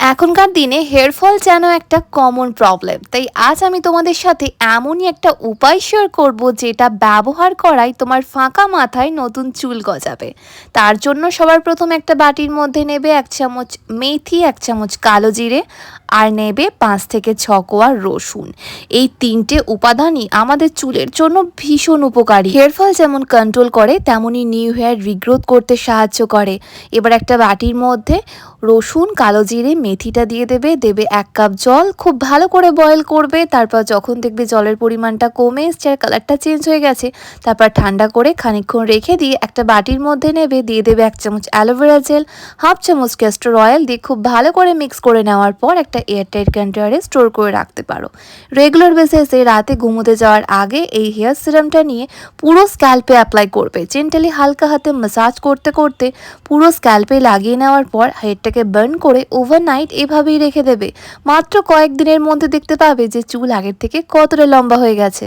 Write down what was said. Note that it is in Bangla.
এখনকার দিনে হেয়ার ফল যেন একটা কমন প্রবলেম তাই আজ আমি তোমাদের সাথে এমনই একটা উপায় শেয়ার করব যেটা ব্যবহার করাই তোমার ফাঁকা মাথায় নতুন চুল গজাবে। তার জন্য সবার প্রথম একটা বাটির মধ্যে নেবে এক চামচ মেথি, এক চামচ কালো জিরে আর নেবে পাঁচ থেকে ছ কোয়া রসুন। এই তিনটে উপাদানই আমাদের চুলের জন্য ভীষণ উপকারী। হেয়ার ফল যেমন কন্ট্রোল করে, তেমনই নিউ হেয়ার রিগ্রোথ করতে সাহায্য করে। এবার একটা বাটির মধ্যে রসুন, কালো জিরে, মেথিটা দিয়ে দেবে। দেবে এক কাপ জল, খুব ভালো করে বয়েল করবে। তারপর যখন দেখবে জলের পরিমাণটা কমে এসছে আর কালারটা চেঞ্জ হয়ে গেছে, তারপর ঠান্ডা করে খানিকক্ষণ রেখে দিয়ে একটা বাটির মধ্যে নেবে। দিয়ে দেবে এক চামচ অ্যালোভেরা জেল হাফ চামচ ক্যাস্টর অয়েল দিয়ে খুব ভালো করে মিক্স করে নেওয়ার পর একটা এয়ারটাইট কন্টেনারে স্টোর করে রাখতে পারো। রেগুলার বেসিসে রাতে ঘুমোতে যাওয়ার আগে এই হেয়ার সিরামটা নিয়ে পুরো স্ক্যাল্পে অ্যাপ্লাই করবে। জেন্টালি হালকা হাতে ম্যাসাজ করতে করতে পুরো স্ক্যাল্পে লাগিয়ে নেওয়ার পর হেয়ারটাকে বার্ন করে ওভারনাইট এভাবেই রেখে দেবে। মাত্র কয়েকদিনের মধ্যে দেখতে পাবে যে চুল আগের থেকে কতটা লম্বা হয়ে গেছে।